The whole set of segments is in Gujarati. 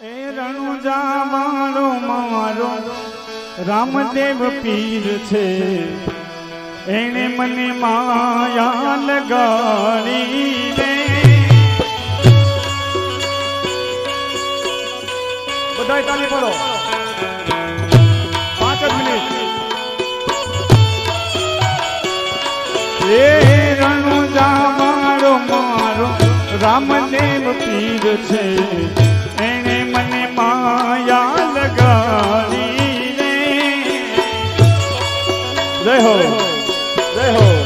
એ રણુજા મારો મારો, રામદેવ પીર છે. એણે મને માયા લગાડી રે બધા તાલી પડો. પાંચ જ મિનિટ. એ રણુજા મારો મારો, રામદેવ પીર છે. Jai Ho. Jai Ho.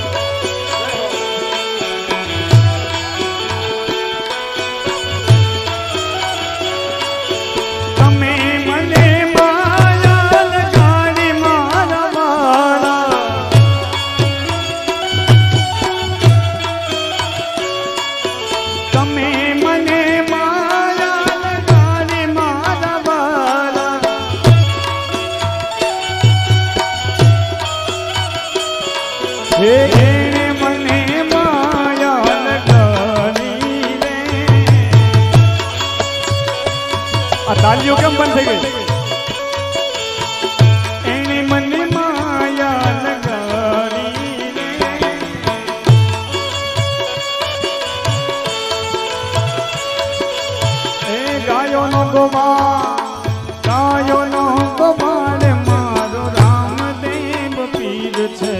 તાલીઓ કેમ બંધ થઈ ગઈ? એને મને માયા લગાડી એ ગાયો નો ગોવા ગાયો નો ગોપાલ મારો રામદેવ પીર છે.